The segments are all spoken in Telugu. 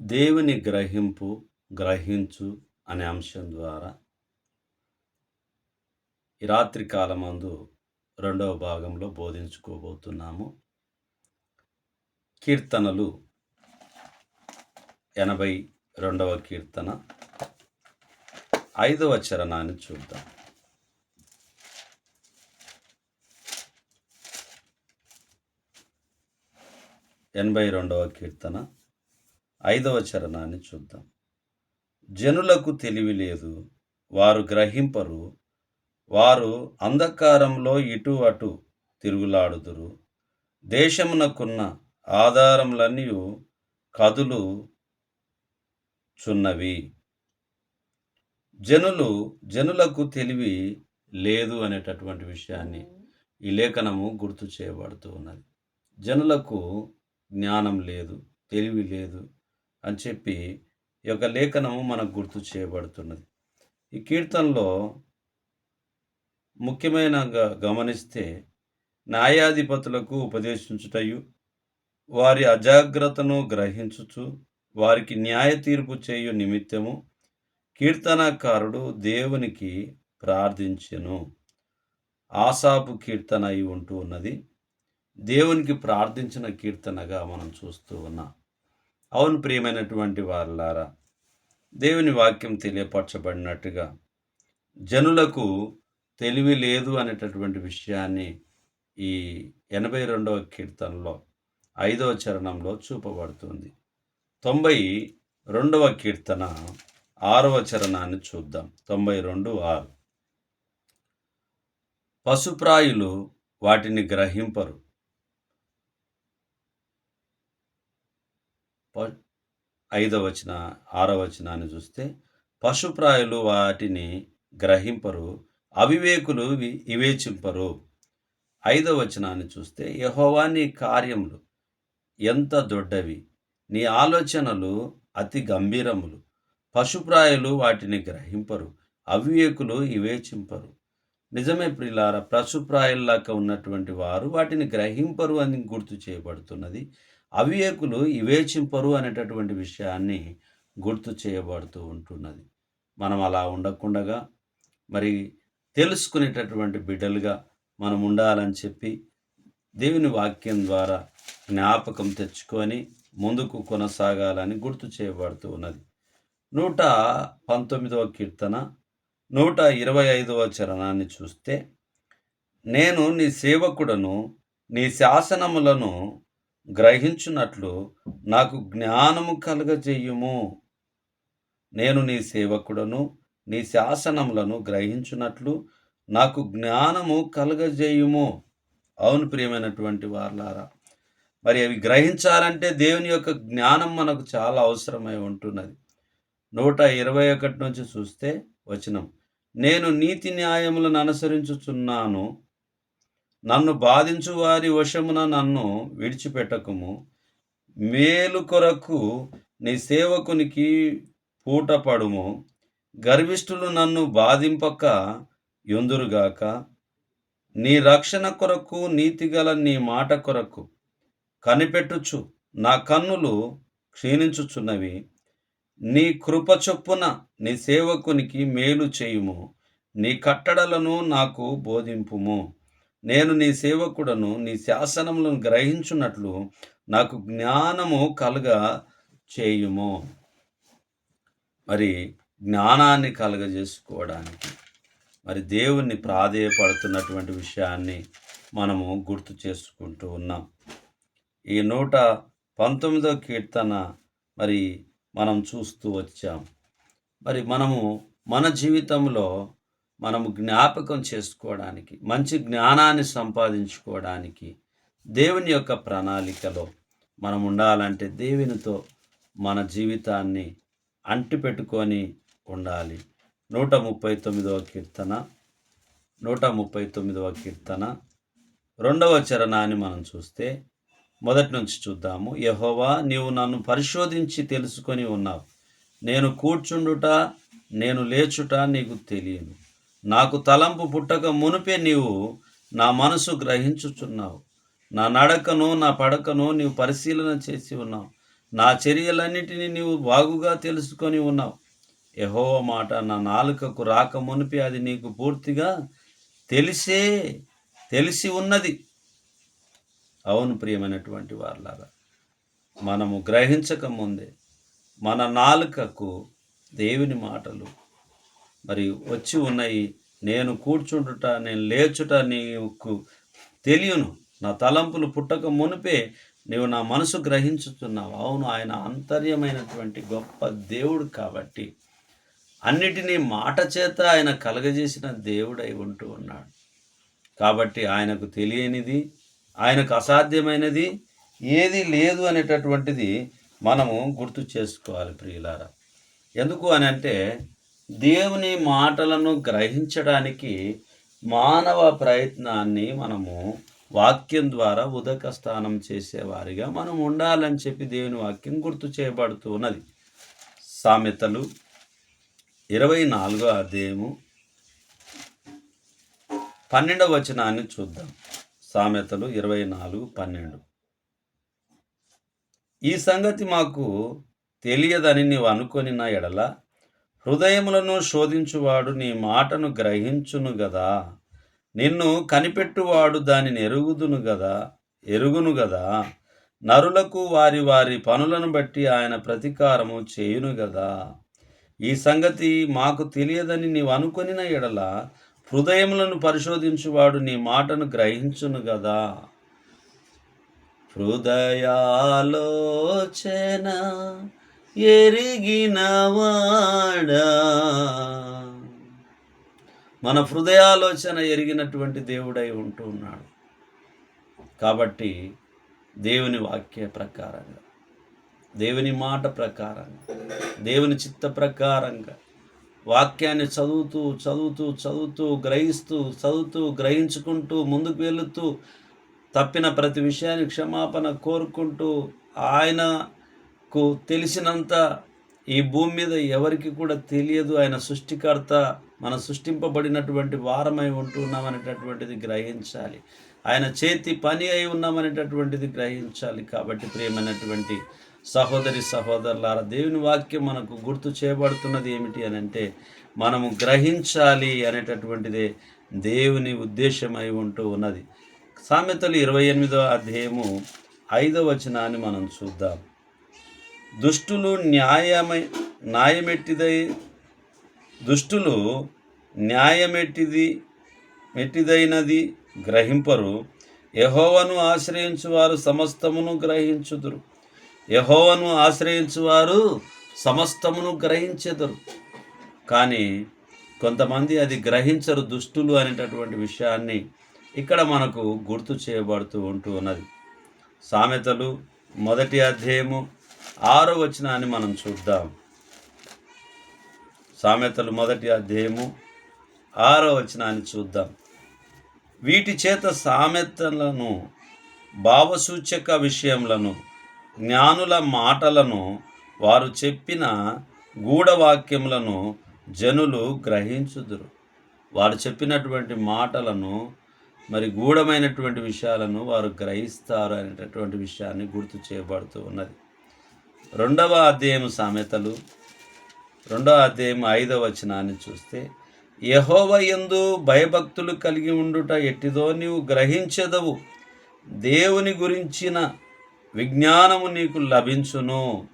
దేవుని గ్రహింపు గ్రహించు అనే అంశం ద్వారా ఈ రాత్రి కాలమందు రెండవ భాగంలో బోధించుకోబోతున్నాము. కీర్తనలు ఎనభై రెండవ కీర్తన ఐదవ చరణాన్ని చూద్దాం. ఎనభై రెండవ కీర్తన ఐదవ చరణాన్ని చూద్దాం. జనులకు తెలివి లేదు వారు గ్రహింపరు వారు అంధకారంలో ఇటు అటు తిరుగులాడుదురు. దేశమునకున్న ఆధారములన్నీ కదులు చున్నవి జనులు జనులకు తెలివి లేదు అనేటటువంటి విషయాన్ని ఈ లేఖనము గుర్తు చేయబడుతూ ఉన్నది. జనులకు జ్ఞానం లేదు తెలివి లేదు అని చెప్పి ఈ యొక్క లేఖనము మనకు గుర్తు చేయబడుతున్నది. ఈ కీర్తనలో ముఖ్యమైన గమనిస్తే న్యాయాధిపతులకు ఉపదేశించుటయు వారి అజాగ్రత్తను గ్రహించుచు వారికి న్యాయ తీర్పు చేయు నిమిత్తము కీర్తనకారుడు దేవునికి ప్రార్థించెను. ఆసాపు కీర్తన అయి ఉంటూ ఉన్నది. దేవునికి ప్రార్థించిన కీర్తనగా మనం చూస్తూ ఉన్నాం. అవును ప్రియమైనటువంటి వారులారా దేవుని వాక్యం తెలియపరచబడినట్టుగా జనులకు తెలివి లేదు అనేటటువంటి విషయాన్ని ఈ ఎనభై రెండవ కీర్తనలో ఐదవ చరణంలో చూపబడుతుంది. తొంభై రెండవ కీర్తన ఆరవ చరణాన్ని చూద్దాం. తొంభై రెండు ఆరు. పశుప్రాయులు వాటిని గ్రహింపరు. ప- ఐదవ వచన ఆరవ వచనాన్ని చూస్తే పశుప్రాయులు వాటిని గ్రహింపరు అవివేకులు వి- వివేచింపరు. ఐదవ వచనాన్ని చూస్తే యహోవా నీ కార్యములు ఎంత దొడ్డవి నీ ఆలోచనలు అతి గంభీరములు. పశుప్రాయులు వాటిని గ్రహింపరు అవివేకులు వివేచింపరు. నిజమే ప్రిలార పశుప్రాయుల్లాగా ఉన్నటువంటి వారు వాటిని గ్రహింపరు అని గుర్తు చేయబడుతున్నది. అవివేకులు వివేచింపరు అనేటటువంటి విషయాన్ని గుర్తు చేయబడుతూ ఉంటున్నది. మనం అలా ఉండకుండగా మరి తెలుసుకునేటటువంటి బిడ్డలుగా మనం ఉండాలని చెప్పి దేవుని వాక్యం ద్వారా జ్ఞాపకం తెచ్చుకొని ముందుకు కొనసాగాలని గుర్తు చేయబడుతూ ఉన్నది. నూట పంతొమ్మిదవ కీర్తన నూట ఇరవై ఐదవ చరణాన్ని చూస్తే నేను నీ సేవకుడను నీ శాసనములను గ్రహించున్నట్లు నాకు జ్ఞానము కలగజేయుము. నేను నీ సేవకుడను నీ శాసనములను గ్రహించున్నట్లు నాకు జ్ఞానము కలగజేయుము. అవును ప్రియమైనటువంటి వార్లారా మరి అవి గ్రహించాలంటే దేవుని యొక్క జ్ఞానం మనకు చాలా అవసరమై ఉంటున్నది. నూట ఇరవై ఒకటి నుంచి చూస్తే వచనం నేను నీతి న్యాయములను అనుసరించుచున్నాను నన్ను బాధించు వారి వశమున నన్ను విడిచిపెట్టకము. మేలు కొరకు నీ సేవకునికి పూటపడుము. గర్విష్ఠులు నన్ను బాధింపక ఎందురుగాక నీ రక్షణ కొరకు నీతిగల నీ మాట కొరకు కనిపెట్టుచు నా కన్నులు క్షీణించుచున్నవి. నీ కృప చొప్పున నీ సేవకునికి మేలు చేయుము. నీ కట్టడలను నాకు బోధింపుము. నేను నీ సేవకుడను నీ శాసనములను గ్రహించున్నట్లు నాకు జ్ఞానము కలుగ చేయుము. మరి జ్ఞానాన్ని కలుగజేసుకోవడానికి మరి దేవుణ్ణి ప్రాధేయపడుతున్నటువంటి విషయాన్ని మనము గుర్తు చేసుకుంటూ ఉన్నాం. ఈ నూట పంతొమ్మిదో కీర్తన మరి మనం చూస్తూ వచ్చాం. మరి మనము మన జీవితంలో మనము జ్ఞాపకం చేసుకోవడానికి మంచి జ్ఞానాన్ని సంపాదించుకోవడానికి దేవుని యొక్క ప్రణాళికలో మనం ఉండాలంటే దేవునితో మన జీవితాన్ని అంటిపెట్టుకొని ఉండాలి. నూట ముప్పై తొమ్మిదవ కీర్తన నూట ముప్పై తొమ్మిదవ కీర్తన. రెండవ చరణాన్ని మనం చూస్తే మొదటి నుంచి చూద్దాము. యహోవా నీవు నన్ను పరిశోధించి తెలుసుకొని ఉన్నావు. నేను కూర్చుండుట నేను లేచుట నీకు తెలియను నాకు తలంపు పుట్టక మునిపే నీవు నా మనసు గ్రహించుచున్నావు. నా నడకను నా పడకను నీవు పరిశీలన చేసి ఉన్నావు. నా చర్యలన్నిటినీ నీవు బాగుగా తెలుసుకొని ఉన్నావు. ఎహో మాట నా నాలుకకు రాక మునిపి అది నీకు పూర్తిగా తెలిసే తెలిసి ఉన్నది. అవును ప్రియమైనటువంటి వారులారా మనము గ్రహించక ముందే మన నాలుకకు దేవుని మాటలు మరి వచ్చి ఉన్నాయి. నేను కూర్చుంటుట నేను లేచుట నీకు తెలియను. నా తలంపులు పుట్టక మునిపే నీవు నా మనసు గ్రహించుతున్నావు అవును ఆయన అంతర్యమైనటువంటి గొప్ప దేవుడు కాబట్టి అన్నిటినీ మాట చేత ఆయన కలగజేసిన దేవుడై ఉంటూ ఉన్నాడు. కాబట్టి ఆయనకు తెలియనిది ఆయనకు అసాధ్యమైనది ఏది లేదు అనేటటువంటిది మనము గుర్తు చేసుకోవాలి ప్రియులారా. ఎందుకు అని అంటే దేవుని మాటలను గ్రహించడానికి మానవ ప్రయత్నాన్ని మనము వాక్యం ద్వారా ఉదక స్థానం చేసేవారిగా మనం ఉండాలని చెప్పి దేవుని వాక్యం గుర్తు చేయబడుతూ ఉన్నది. సామెతలు ఇరవై నాలుగో అధ్యాయము పన్నెండవ వచనాన్ని చూద్దాం. సామెతలు ఇరవై నాలుగు పన్నెండు. ఈ సంగతి మాకు తెలియదని నీవు అనుకొని నా ఎడల హృదయములను శోధించువాడు నీ మాటను గ్రహించును గదా. నిన్ను కనిపెట్టువాడు దానిని ఎరుగుదును గదా. ఎరుగును గదా. నరులకు వారి వారి పనులను బట్టి ఆయన ప్రతీకారము చేయును గదా. ఈ సంగతి మాకు తెలియదని నీవు అనుకొనిన ఎడల హృదయములను పరిశోధించువాడు నీ మాటను గ్రహించును గదా. హృదయాలోచన ఎరిగినవాడా? మన హృదయాలోచన ఎరిగినటువంటి దేవుడై ఉంటూ ఉన్నాడు కాబట్టి దేవుని వాక్య ప్రకారంగా దేవుని మాట ప్రకారంగా దేవుని చిత్త ప్రకారంగా వాక్యాన్ని చదువుతూ చదువుతూ చదువుతూ గ్రహిస్తూ చదువుతూ గ్రహించుకుంటూ ముందుకు వెళుతూ తప్పిన ప్రతి విషయాన్ని క్షమాపణ కోరుకుంటూ ఆయన కు తెలిసినంత ఈ భూమి మీద ఎవరికి కూడా తెలియదు. ఆయన సృష్టికర్త మన సృష్టింపబడినటువంటి వారమై ఉంటున్నామనేటటువంటిది గ్రహించాలి. ఆయన చేతి పని అయి ఉన్నామనేటటువంటిది గ్రహించాలి కాబట్టి ప్రియమైనటువంటి సహోదరి సహోదరులారా దేవుని వాక్యం మనకు గుర్తు చేయబడుతున్నది ఏమిటి అని అంటే మనము గ్రహించాలి అనేటటువంటిదే దేవుని ఉద్దేశమై ఉంటూ ఉన్నది. సామెతలు ఇరవై ఎనిమిదవ అధ్యాయము ఐదో వచనాన్ని మనం చూద్దాం. దుష్టులు న్యాయమై న్యాయమెట్టిదై దుష్టులు న్యాయమెట్టిది మెట్టిదైనది గ్రహింపరు. యహోవను ఆశ్రయించువారు సమస్తమును గ్రహించుదురు. యహోవను ఆశ్రయించువారు సమస్తమును గ్రహించెదరు. కానీ కొంతమంది అది గ్రహించరు దుష్టులు అనేటటువంటి విషయాన్ని ఇక్కడ మనకు గుర్తు చేయబడుతూ ఉంటూ ఉన్నది. సామెతలు మొదటి అధ్యాయము ఆరో వచనాన్ని మనం చూద్దాం. సామెతలు మొదటి అధ్యాయము ఆరో వచనాన్ని చూద్దాం. వీటి చేత సామెతలను భావసూచక విషయములను జ్ఞానుల మాటలను వారు చెప్పిన గూఢవాక్యములను జనులు గ్రహించుదురు. వారు చెప్పినటువంటి మాటలను మరి గూఢమైనటువంటి విషయాలను వారు గ్రహిస్తారు అనేటటువంటి విషయాన్ని గుర్తు చేయబడుతూ ఉన్నది. రెండవ అధ్యాయం సామెతలు రెండవ అధ్యాయం ఐదవ వచనాన్ని చూస్తే యహోవ ఎందు భయభక్తులు కలిగి ఉండుట ఎట్టిదో నీవు గ్రహించదవు. దేవుని గురించిన విజ్ఞానము నీకు లభించును.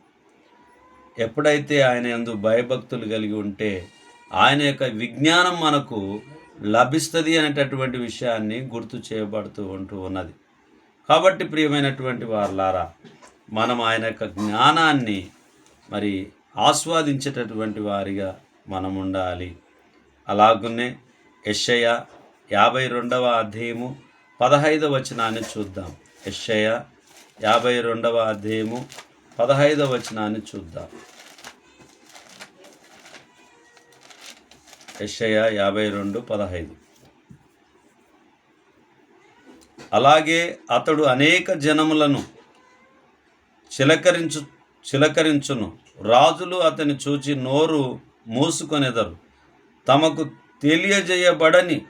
ఎప్పుడైతే ఆయన యందు భయభక్తులు కలిగి ఉంటే ఆయన యొక్క విజ్ఞానం మనకు లభిస్తుంది అనేటటువంటి విషయాన్ని గుర్తు చేయబడుతూ ఉంటూ ఉన్నది. కాబట్టి ప్రియమైనటువంటి వారులారా మనం ఆయన యొక్క జ్ఞానాన్ని మరి ఆస్వాదించేటటువంటి వారిగా మనం ఉండాలి. అలాగునే యెషయ యాభై రెండవ అధ్యాయము పదహైదవ వచనాన్ని చూద్దాం. యెషయ యాభై రెండవ అధ్యాయము పదహైదవ వచనాన్ని చూద్దాం. యెషయ యాభై రెండు పదహైదు. అలాగే అతడు అనేక జనములను చిలకరించు చిలకరించును. రాజులు అతని చూచి నోరు మూసుకొనెదరు. తమకు తెలియజేయబడని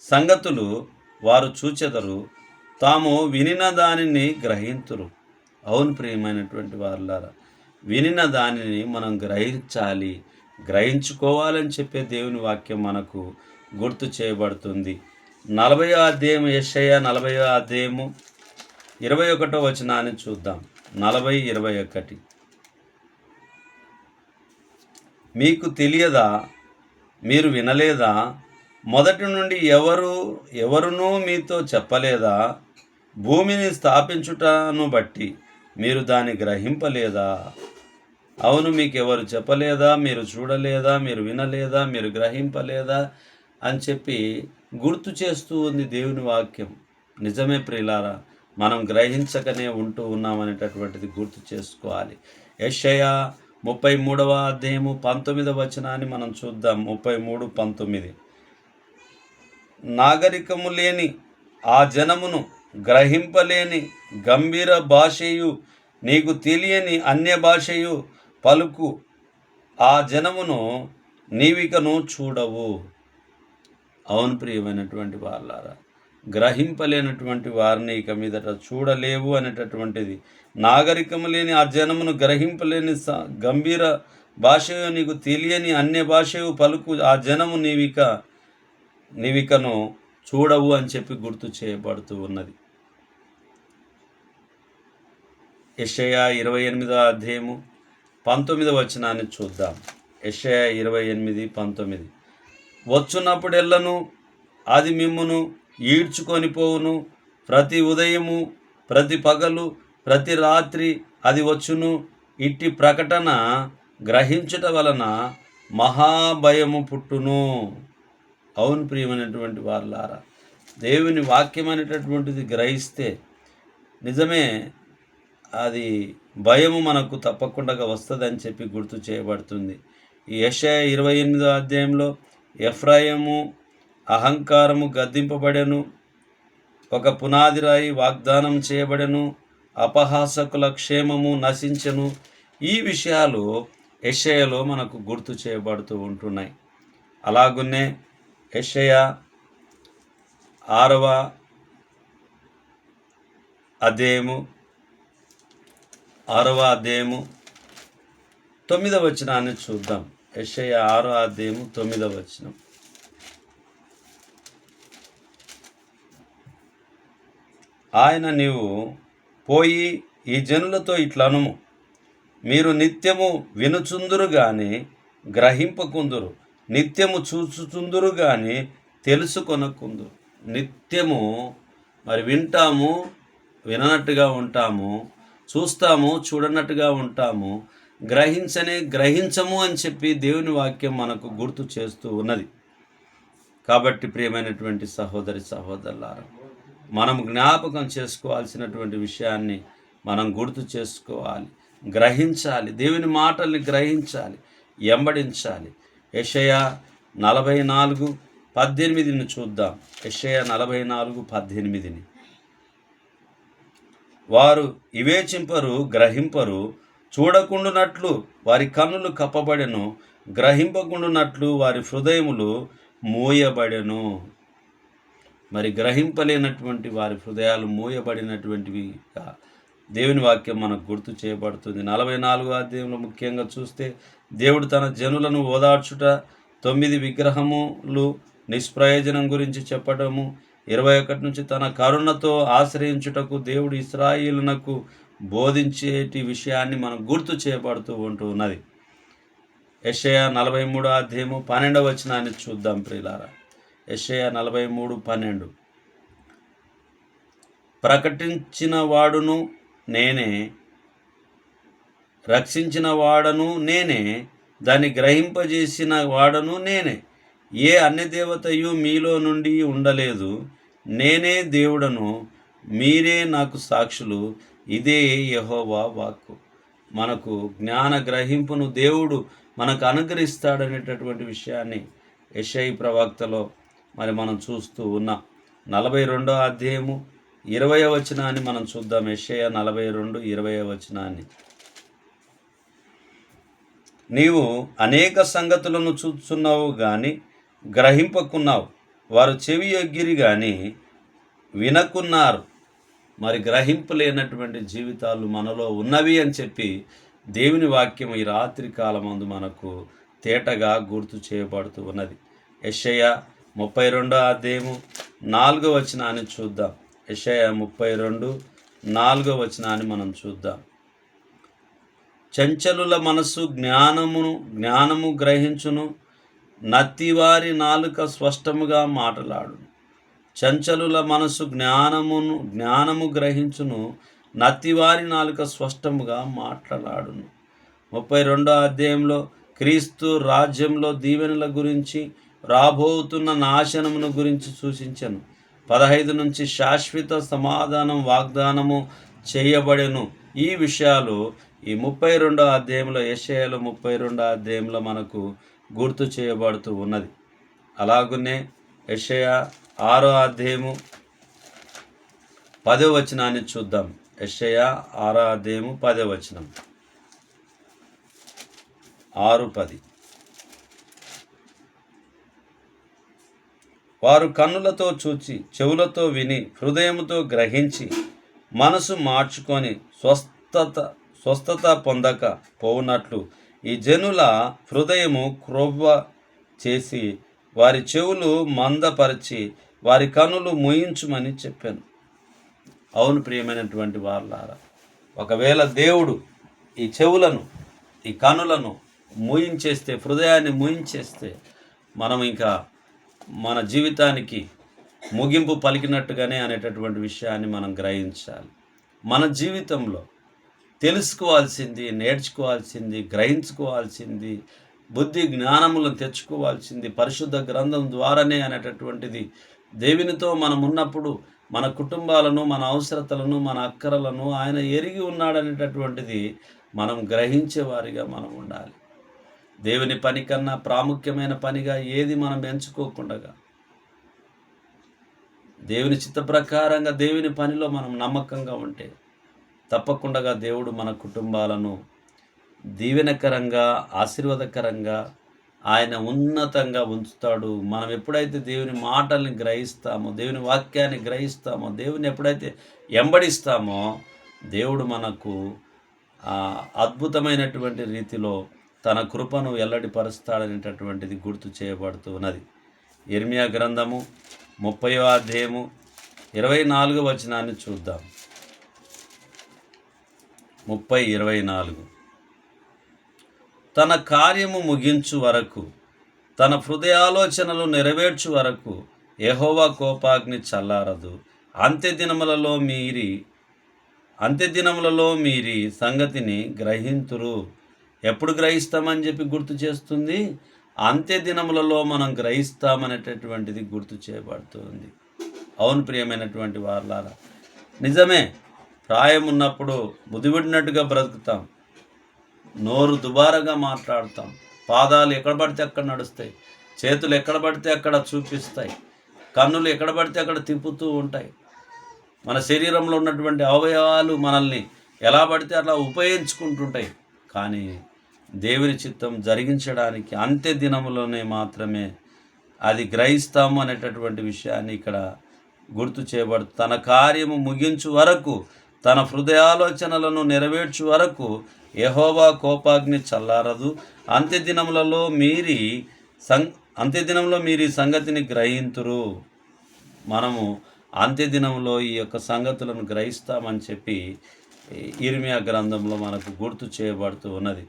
సంగతులు వారు చూచెదరు. తాము వినిన దానిని గ్రహింతురు. అవును ప్రియమైనటువంటి వారులారా వినిన దానిని మనం గ్రహించాలి. గ్రహించుకోవాలని చెప్పే దేవుని వాక్యం మనకు గుర్తు చేయబడుతుంది. నలభై అధ్యాయం యెషయ నలభై అధ్యాయము ఇరవై ఒకటో వచనాన్ని చూద్దాం. నలభై ఇరవై ఒకటి. మీకు తెలియదా మీరు వినలేదా మొదటి నుండి ఎవరు ఎవరునూ మీతో చెప్పలేదా భూమిని స్థాపించుటను బట్టి మీరు దాన్ని గ్రహింపలేదా? అవును మీకు ఎవరు చెప్పలేదా మీరు చూడలేదా మీరు వినలేదా మీరు గ్రహింపలేదా అని చెప్పి గుర్తు చేస్తూ ఉంది దేవుని వాక్యం. నిజమే ప్రియులారా మనం గ్రహించకనే ఉంటూ ఉన్నామనేటటువంటిది గుర్తు చేసుకోవాలి. యషయ ముప్పై మూడవ అధ్యాయము పంతొమ్మిదవ వచనాన్ని మనం చూద్దాం. ముప్పై మూడు పంతొమ్మిది. నాగరికము లేని ఆ జనమును గ్రహింపలేని గంభీర భాషయు నీకు తెలియని అన్య భాషయు పలుకు ఆ జనమును నీవికను చూడవు. అవును ప్రియమైనటువంటి వాళ్ళారా గ్రహింపలేనటువంటి వారిని ఇక మీదట చూడలేవు అనేటటువంటిది. నాగరికము లేని ఆ జనమును గ్రహింపలేని స- గంభీర భాషయో నీకు తెలియని అన్య భాషయు పలుకు ఆ జనము నీవిక నీవికను చూడవు అని చెప్పి గుర్తు చేయబడుతూ ఉన్నది. యెషయా ఇరవై ఎనిమిదో అధ్యాయము పంతొమ్మిది వచనాన్ని చూద్దాం. యెషయా ఇరవై ఎనిమిది పంతొమ్మిది. వచ్చినప్పుడెల్లను అది మిమ్మును ఈడ్చుకొని పోవును. ప్రతి ఉదయము ప్రతి పగలు ప్రతి రాత్రి అది వచ్చును. ఇట్టి ప్రకటన గ్రహించుట వలన మహాభయము పుట్టును. అవును ప్రియమైనటువంటి వారులారా దేవుని వాక్యం అనేటటువంటిది గ్రహిస్తే నిజమే అది భయము మనకు తప్పకుండా వస్తుందని చెప్పి గుర్తు చేయబడుతుంది. ఈ యశ ఇరవై ఎనిమిదో అధ్యాయంలో ఎఫ్రాయము అహంకారము గద్దింపబడెను. ఒక పునాది రాయి వాగ్దానం చేయబడెను. అపహాసకుల క్షేమము నశించెను. ఈ విషయాలు యెషయలో మనకు గుర్తు చేయబడుతూ ఉంటున్నాయి. అలాగున్నే యెషయ ఆరవ అదేము ఆరవ అదేము తొమ్మిదవ వచనాన్ని చూద్దాం. యెషయ ఆరో అదేము తొమ్మిదవ వచనం. ఆయన నీవు పోయి ఈ జనులతో ఇట్లనుము. మీరు నిత్యము వినుచుందురు గాని గ్రహింపకుందురు. నిత్యము చూచుచుందురు గాని తెలుసుకొనకుందురు. నిత్యము మరి వింటాము విననట్టుగా ఉంటాము చూస్తాము చూడనట్టుగా ఉంటాము గ్రహించనే గ్రహించము అని చెప్పి దేవుని వాక్యం మనకు గుర్తు చేస్తూ ఉన్నది. కాబట్టి ప్రియమైనటువంటి సహోదరి సహోదరులారా మనం జ్ఞాపకం చేసుకోవాల్సినటువంటి విషయాన్ని మనం గుర్తు చేసుకోవాలి గ్రహించాలి దేవుని మాటల్ని గ్రహించాలి ఎంబడించాలి. యషయ నలభై నాలుగు పద్దెనిమిదిని చూద్దాం. యషయ నలభై నాలుగు పద్దెనిమిదిని. వారు వివేచింపరు గ్రహింపరు చూడకుండునట్లు వారి కన్నులు కప్పబడెను గ్రహింపకుండునట్లు వారి హృదయములు మూయబడెను. మరి గ్రహింపలేనటువంటి వారి హృదయాలు మూయబడినటువంటివిగా దేవుని వాక్యం మనకు గుర్తు చేయబడుతుంది. నలభై నాలుగు అధ్యాయంలో ముఖ్యంగా చూస్తే దేవుడు తన జనులను ఓదార్చుట తొమ్మిది విగ్రహములు నిష్ప్రయోజనం గురించి చెప్పడము ఇరవై ఒకటి నుంచి తన కరుణతో ఆశ్రయించుటకు దేవుడు ఇస్రాయిలునకు బోధించేటి విషయాన్ని మనం గుర్తు చేయబడుతూ ఉంటూ ఉన్నది. యషయ నలభై మూడో అధ్యాయము పన్నెండవ వచనాన్ని చూద్దాం ప్రియులారా. ఎస్ఐ నలభై మూడు పన్నెండు. ప్రకటించిన వాడును నేనే రక్షించిన వాడను నేనే దాన్ని గ్రహింపజేసిన వాడను నేనే. ఏ అన్య దేవతయు మీలో నుండి ఉండలేదు నేనే దేవుడను మీరే నాకు సాక్షులు ఇదే యెహోవా వాక్కు. మనకు జ్ఞాన గ్రహింపును దేవుడు మనకు అనుగ్రహిస్తాడనేటటువంటి విషయాన్ని యషై ప్రవక్తలో మరి మనం చూస్తూ ఉన్నాం నలభై రెండో అధ్యాయము ఇరవై వచనాన్ని మనం చూద్దాం. యెషయ నలభై రెండు ఇరవై వచనాన్ని. నీవు అనేక సంగతులను చూస్తున్నావు కానీ గ్రహింపకున్నావు. వారు చెవి యొగ్గిరి కానీ వినకున్నారు. మరి గ్రహింపు లేనటువంటి జీవితాలు మనలో ఉన్నవి అని చెప్పి దేవుని వాక్యం ఈ రాత్రి కాలమందు మనకు తేటగా గుర్తు చేయబడుతూ ఉన్నది. యెషయ ముప్పై రెండో అధ్యాయము నాలుగో వచనాన్ని చూద్దాం. యెషయ ముప్పై రెండు నాలుగో వచనాన్ని మనం చూద్దాం. చంచలుల మనసు జ్ఞానమును జ్ఞానము గ్రహించును నత్తివారి నాలుక స్పష్టముగా మాటలాడు చంచలుల మనసు జ్ఞానమును జ్ఞానము గ్రహించును నత్తివారి నాలుక స్పష్టముగా మాట్లాడును. ముప్పై రెండో అధ్యాయంలో క్రీస్తు రాజ్యంలో దీవెనల గురించి రాబోతున్న నాశనమును గురించి సూచించను. పదహైదు నుంచి శాశ్వత సమాధానం వాగ్దానము చేయబడెను. ఈ విషయాలు ఈ ముప్పై రెండో అధ్యాయంలో ఏషయాలో ముప్పై రెండో అధ్యాయంలో మనకు గుర్తు చేయబడుతూ ఉన్నది. అలాగునే యషయ ఆరో అధ్యాయము పదో వచనాన్ని చూద్దాం. యషయ ఆరో అధ్యాయము పదో వచనం. ఆరు పది. వారు కన్నులతో చూచి చెవులతో విని హృదయముతో గ్రహించి మనసు మార్చుకొని స్వస్థత స్వస్థత పొందక పోవునట్లు ఈ జనుల హృదయము క్రొవ్వ చేసి వారి చెవులు మందపరిచి వారి కనులు ముయించమని చెప్పాను. అవును ప్రియమైనటువంటి వారులారా ఒకవేళ దేవుడు ఈ చెవులను ఈ కనులను మూయించేస్తే హృదయాన్ని మూయించేస్తే మనం ఇంకా మన జీవితానికి ముగింపు పలికినట్టుగానే అనేటటువంటి విషయాన్ని మనం గ్రహించాలి. మన జీవితంలో తెలుసుకోవాల్సింది నేర్చుకోవాల్సింది గ్రహించుకోవాల్సింది బుద్ధి జ్ఞానములను తెచ్చుకోవాల్సింది పరిశుద్ధ గ్రంథం ద్వారానే అనేటటువంటిది. దేవునితో మనం ఉన్నప్పుడు మన కుటుంబాలను మన అవసరతలను మన అక్కరలను ఆయన ఎరిగి ఉన్నాడనేటటువంటిది మనం గ్రహించే వారిగా మనం ఉండాలి. దేవుని పని కన్నా ప్రాముఖ్యమైన పనిగా ఏది మనం ఎంచుకోకుండా దేవుని చిత్త ప్రకారంగా దేవుని పనిలో మనం నమ్మకంగా ఉంటే తప్పకుండా దేవుడు మన కుటుంబాలను దీవెనకరంగా ఆశీర్వాదకరంగా ఆయన ఉన్నతంగా ఉంచుతాడు. మనం ఎప్పుడైతే దేవుని మాటల్ని గ్రహిస్తామో దేవుని వాక్యాన్ని గ్రహిస్తామో దేవుని ఎప్పుడైతే ఎంబడిస్తామో దేవుడు మనకు అద్భుతమైనటువంటి రీతిలో తన కృపను వెల్లడిపరుస్తాడనేటటువంటిది గుర్తు చేయబడుతూ ఉన్నది. ఇర్మియా గ్రంథము ముప్పయో అధ్యాయము ఇరవై నాలుగు వచనాన్ని చూద్దాం. ముప్పై ఇరవై నాలుగు. తన కార్యము ముగించు వరకు తన హృదయాలోచనలు నెరవేర్చు వరకు ఎహోవా కోపాగ్ని చల్లారదు. అంత్య దినములలో మీరి అంత్య దినములలో మీరి సంగతిని గ్రహింతురు. ఎప్పుడు గ్రహిస్తామని చెప్పి గుర్తు చేస్తుంది? అంత్య దినములలో మనం గ్రహిస్తామనేటటువంటిది గుర్తు చేయబడుతుంది. అవును ప్రియమైనటువంటి వారులారా నిజమే ప్రాయం ఉన్నప్పుడు ముదివిడినట్టుగా బ్రతుకుతాం. నోరు దుబారగా మాట్లాడతాం. పాదాలు ఎక్కడ పడితే అక్కడ నడుస్తాయి. చేతులు ఎక్కడ పడితే అక్కడ చూపిస్తాయి. కన్నులు ఎక్కడ పడితే అక్కడ తిప్పుతూ ఉంటాయి. మన శరీరంలో ఉన్నటువంటి అవయవాలు మనల్ని ఎలా పడితే అట్లా ఉపయోగించుకుంటుంటాయి. కానీ దేవుని చిత్తం జరిగించడానికి అంత్య దినములోనే మాత్రమే అది గ్రహిస్తాము అనేటటువంటి విషయాన్ని ఇక్కడ గుర్తు చేయబడు తన కార్యము ముగించు వరకు తన హృదయాలోచనలను నెరవేర్చు వరకు యహోవా కోపాగ్ని చల్లారదు. అంత్య దినములలో మీరి సం అంత్య దినంలో మీరు ఈ సంగతిని గ్రహింతురు. మనము అంత్యదినంలో ఈ యొక్క సంగతులను గ్రహిస్తామని చెప్పి ఇర్మియా గ్రంథంలో మనకు గుర్తు చేయబడుతూ ఉన్నది.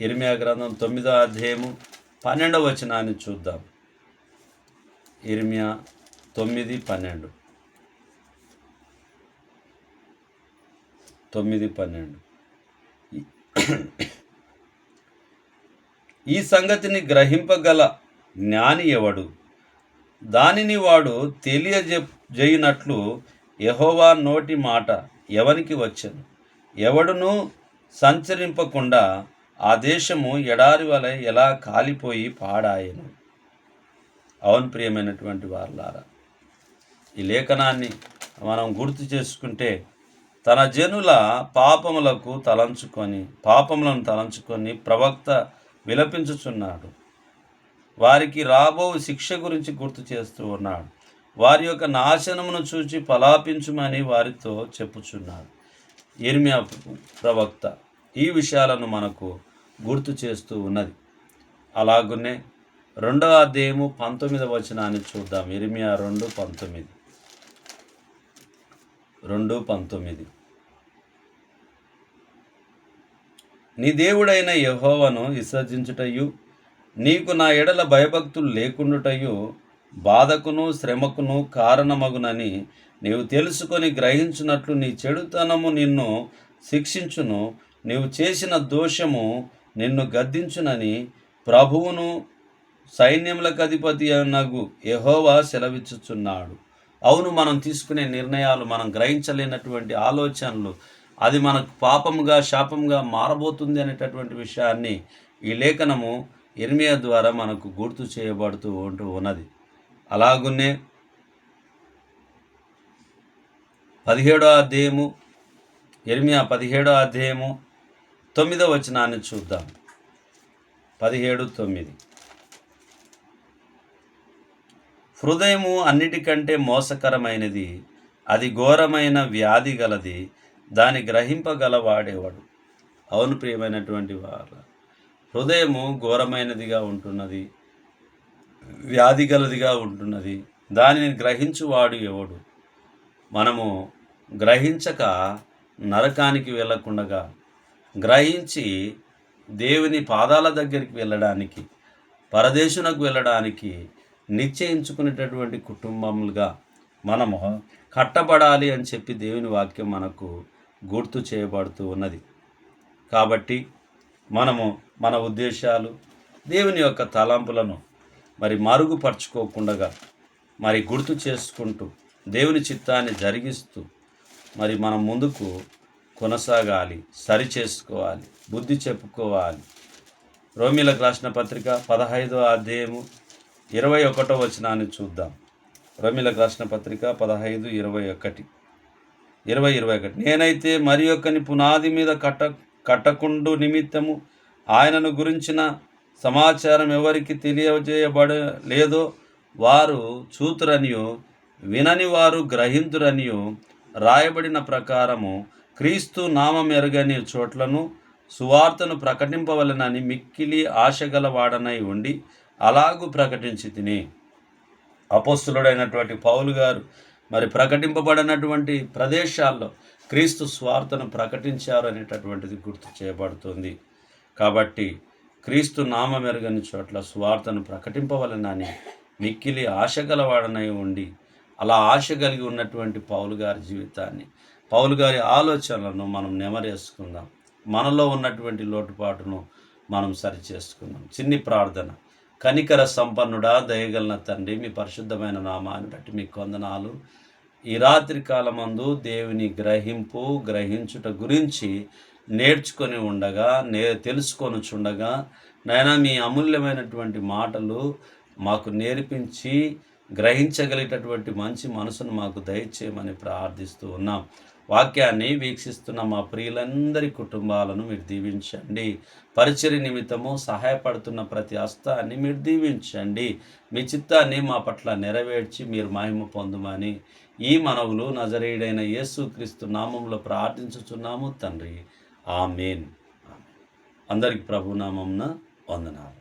ఇర్మియా గ్రంథం తొమ్మిదో అధ్యాయము పన్నెండవ వచనాన్ని చూద్దాం. ఇర్మియా తొమ్మిది పన్నెండు. తొమ్మిది పన్నెండు. ఈ సంగతిని గ్రహింపగల జ్ఞాని ఎవడు? దానిని వాడు తెలియజేయునట్లు యహోవా నోటి మాట ఎవనికి వచ్చను? ఎవడును సంచరింపకుండా ఆ దేశము ఎడారి వలె ఎలా కాలిపోయి పాడాయను. అవును ప్రియమైనటువంటి వారులారా ఈ లేఖనాన్ని మనం గుర్తు చేసుకుంటే తన జనుల పాపములకు తలంచుకొని పాపములను తలంచుకొని ప్రవక్త విలపించుచున్నాడు. వారికి రాబో శిక్ష గురించి గుర్తు చేస్తూ ఉన్నాడు. వారి యొక్క నాశనమును చూచి పలాపించుమని వారితో చెప్పుచున్నాడు. ఇర్మియా ప్రవక్త ఈ విషయాలను మనకు గుర్తు చేస్తూ ఉన్నది. అలాగునే రెండవ అధ్యాయము పంతొమ్మిదవ వచనాన్ని చూద్దాం. ఇరిమియా రెండు పంతొమ్మిది. రెండు పంతొమ్మిది. నీ దేవుడైన యహోవను విసర్జించుటయు నీకు నా ఎడల భయభక్తులు లేకుండుటయు బాధకును శ్రమకును కారణమగునని నీవు తెలుసుకొని గ్రహించినట్లు నీ చెడుతనము నిన్ను శిక్షించును. నీవు చేసిన దోషము నిన్ను గద్దించునని ప్రభువును సైన్యములకు అధిపతి అన్నగు యహోవా సెలవిచ్చుచున్నాడు. అవును మనం తీసుకునే నిర్ణయాలు మనం గ్రహించలేనటువంటి ఆలోచనలు అది మనకు పాపముగా శాపముగా మారబోతుంది అనేటటువంటి విషయాన్ని ఈ లేఖనము ఇర్మియా ద్వారా మనకు గుర్తు చేయబడుతూ ఉంటూ ఉన్నది. అలాగునే పదిహేడో అధ్యాయము ఇర్మియా పదిహేడో అధ్యాయము తొమ్మిదో వచనాన్ని చూద్దాం. పదిహేడు తొమ్మిది. హృదయము అన్నిటికంటే మోసకరమైనది అది ఘోరమైన వ్యాధి గలది దాని గ్రహింపగలవాడేవాడు అవును ప్రియమైనటువంటి వారు హృదయము ఘోరమైనదిగా ఉంటున్నది వ్యాధి గలదిగా ఉంటున్నది దానిని గ్రహించువాడు ఎవడు? మనము గ్రహించక నరకానికి వెళ్ళకుండగా గ్రహించి దేవుని పాదాల దగ్గరికి వెళ్ళడానికి పరదేశునకు వెళ్ళడానికి నిశ్చయించుకునేటటువంటి కుటుంబములుగా మనము కట్టబడాలి అని చెప్పి దేవుని వాక్యం మనకు గుర్తు చేయబడుతూ ఉన్నది. కాబట్టి మనము మన ఉద్దేశాలు దేవుని యొక్క తలంపులను మరి మరుగుపరుచుకోకుండా మరి గుర్తు చేసుకుంటూ దేవుని చిత్తాన్ని జరిగిస్తూ మరి మనం ముందుకు కొనసాగాలి సరి చేసుకోవాలి బుద్ధి చెప్పుకోవాలి. రోమిలకు రాసిన పత్రిక పదహైదో అధ్యాయము ఇరవై ఒకటో వచనాన్ని చూద్దాం. రోమిలకు రాసిన పత్రిక పదహైదు ఇరవై ఒకటి. ఇరవై ఇరవై ఒకటి. నేనైతే మరి ఒక్కని పునాది మీద కట్ట కట్టకుండు నిమిత్తము ఆయనను గురించిన సమాచారం ఎవరికి తెలియజేయబడ లేదో వారు చూతురనియో వినని వారు గ్రహింతురనియో రాయబడిన ప్రకారము క్రీస్తు నామం ఎరగని చోట్లను సువార్తను ప్రకటింపవలనని మిక్కిలి ఆశగల వాడనై ఉండి అలాగూ ప్రకటించి తిని. అపోస్తులుడైనటువంటి పౌలు గారు మరి ప్రకటింపబడినటువంటి ప్రదేశాల్లో క్రీస్తు స్వార్థను ప్రకటించారు అనేటటువంటిది గుర్తు చేయబడుతుంది. కాబట్టి క్రీస్తు నామమెరుగని చోట్ల స్వార్థను ప్రకటింపవలనని మిక్కిలి ఆశ గలవాడనై ఉండి అలా ఆశ కలిగి ఉన్నటువంటి పౌలు గారి జీవితాన్ని పౌలు గారి ఆలోచనలను మనం నెమరేసుకుందాం. మనలో ఉన్నటువంటి లోటుపాటును మనం సరిచేసుకుందాం. చిన్ని ప్రార్థన. కనికర సంపన్నుడా దయగలన తండ్రి మీ పరిశుద్ధమైన నామాన్ని బట్టి మీ కొందనాలు. ఈ రాత్రి కాలమందు దేవుని గ్రహింపు గ్రహించుట గురించి నేర్చుకొని ఉండగా నే తెలుసుకొని చుండగా నైనా మీ అమూల్యమైనటువంటి మాటలు మాకు నేర్పించి గ్రహించగలిగేటటువంటి మంచి మనసును మాకు దయచేయమని ప్రార్థిస్తూ ఉన్నాం. వాక్యాన్ని వీక్షిస్తున్న మా ప్రియులందరి కుటుంబాలను మీరు దీవించండి. పరిచర్య నిమిత్తము సహాయపడుతున్న ప్రతి హస్తాన్ని మీరు దీవించండి. మీ చిత్తాన్ని మా పట్ల నెరవేర్చి మీరు మహిమ పొందుమని ఈ మనవులు నజరేయుడైన యేసుక్రీస్తు నామంలో ప్రార్థించుచున్నాము తండ్రి. ఆమెన్. అందరికి ప్రభునామంన వందనాలు.